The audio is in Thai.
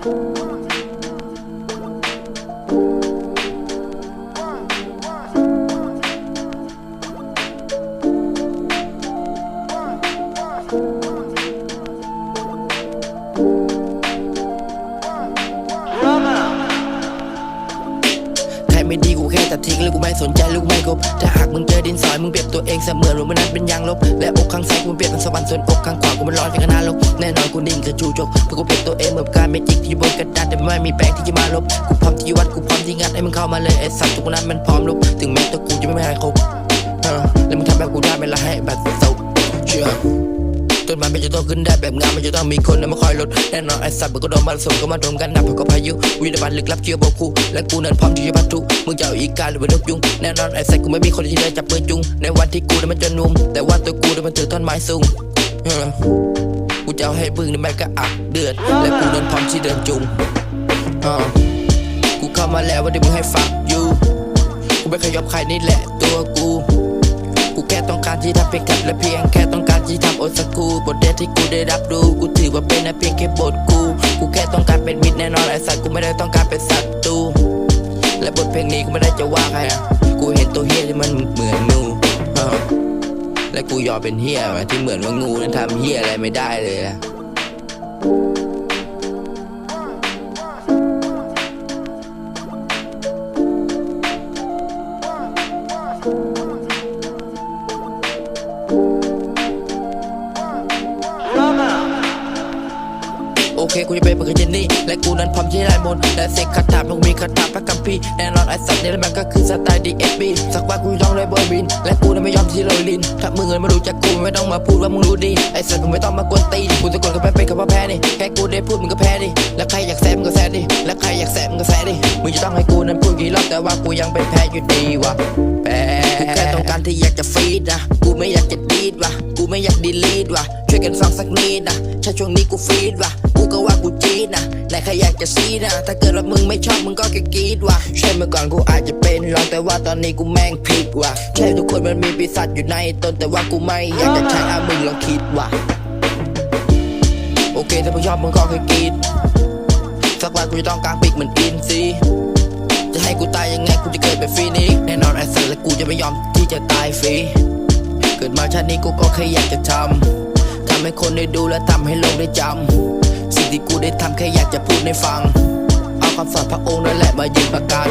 ใค ตัดทิ้งแล้วกูไม่สนใจลูกไม่กบถ้าหากมึงเจอดินสอยมึงเปรียบตัวเองเสมือนว่ามันนั้นเป็นยางลบ และอกข้างซ้ายกูเปรียบเป็นสวรรค์ส่วนอกข้างขวากูมันร้อนเป็นขนาดลบแน่นอนกูนิ่งจะจูจกเพราะกูเปรียบตัวเองเหมือนการเมจิกที่อยู่บนกระดานแต่ไม่มีแป้งที่จะมาลบกูพร้อมที่วัดกูพร้อมที่งัดให้มึงเข้ามาเลยไอ้สัตว์ทุกคนนั้นมันพร้อมลบถึงแม้ตัวกูจะไม่มีใครคบเออแล้วมึงทำแบบกูได้ไม่ละให้แบบเศร้า ต้นไม้มันจะต้องขึ้นได้แบบงามมันจะต้องมีคนแล้วมาคอยลดแน่นอนไอ้สัตว์มันก็โดนมาสมก็มาดมกันนับก็พายุวินาทีลึกลับเชื่อบอกกูและกูนั้นพร้อมที่จะบรรทุมึงจะเอาอีกาหรือเป็นนกยุงแน่นอนไอ้สัตว์กูไม่มีคนที่ได้จับปืนจุง ในวันที่กูนั้นมันจะนุ่มแต่ว่าตัวกูนั้นมันถือท่อนไม้สูงกูจะเอาให้พึ่งนี่แม่งก็อักเดือด และกูนั้นพร้อมที่เดินจุงกูเข้ามาแล้วว่าเดี๋ยวมึงให้ฟักอยู่กูไม่ขยยอบใครนี่แหละตัวกู กูแค่ต้องการที่ทำเป็นกับและเพียงแค่ต้องการ ที่กูได้รับรู้กูถือว่าเป็นนะเพียงแค่บทกู กูแค่ต้องการเป็นมิตรแน่นอนไอ้สัตว์กูไม่ได้ต้องการเป็นศัตรูและบทเพลงนี้กูไม่ได้จะว่าใครอะกูเห็นตัวเฮียที่มันเหมือนงูและกูยอมเป็นเฮียมาที่เหมือนว่างูนั้นทำเฮียอะไรไม่ได้เลยอะ เคกูจะเป็นเบอร์เจนนี่ และกูนั้นพร้อมที่ได้มนและเสกคาถามึงมีคาถาพระกัมพีแน่นอนไอ้สัตว์เนี่ยมันก็คือสไตล์ดีเอฟบีสักวันกูจะต้องได้เบอร์บิน และกูนั้นไม่ยอมที่โรยลิน ถ้ามึงเงินมารู้จักกูไม่ต้องมาพูดว่ามึงรู้ดี ไอ้สัตว์มึงไม่ต้องมากวนตีนกูจะกดกับแพ้เป็นคำว่าแพ้นี่แค่กูได้พูดมึงก็แพ้ดิ และใครอยากแซมมึงก็แซมดิ และใครอยากแซมมึงก็แซมดิ มึงจะต้องให้กูนั้นพูดกี่รอบแต่ว่ากูยังเป็นแพ้อยู่ดีวะแพ้กูแค่ต้องการที่อยากจะฟีดนะกูไม่อยากจะดีดวะกูไม่อยากดีลีดวะช่วยกันฟังสักนิดนะถ้ช่วงนี้กูฟีดวะ ก็ว่ากูจีดนะแต่ใครอยากจะซีดนะ ถ้าเกิดว่ามึงไม่ชอบมึงก็แค่กรีดวะใช่เมื่อก่อนกูอาจจะเป็นรองแต่ว่าตอนนี้กูแม่งผิดวะใช่ทุกคนมันมีปีศาจอยู่ในตนแต่ว่ากูไม่อยากจะใช้อามึงลองคิดว่ะโอเคถ้ามึงชอบมึงก็แค่กรีดสักวันกูจะต้องกางปีกเหมือนอินซีจะให้กูตายยังไงกูจะเกิดเป็นฟีนิกแน่นอนไอ้สัตว์และกูจะไม่ยอมที่จะตายฟรีเกิดมาชาตินี้กูก็แค่อยากจะทำทำให้คนได้ดูและทำให้โลกได้จำ ที่กูได้ทำแค่อยากจะพูดให้ฟัง เอาคำสอนพระองค์นั่นแหละมายืนประกัน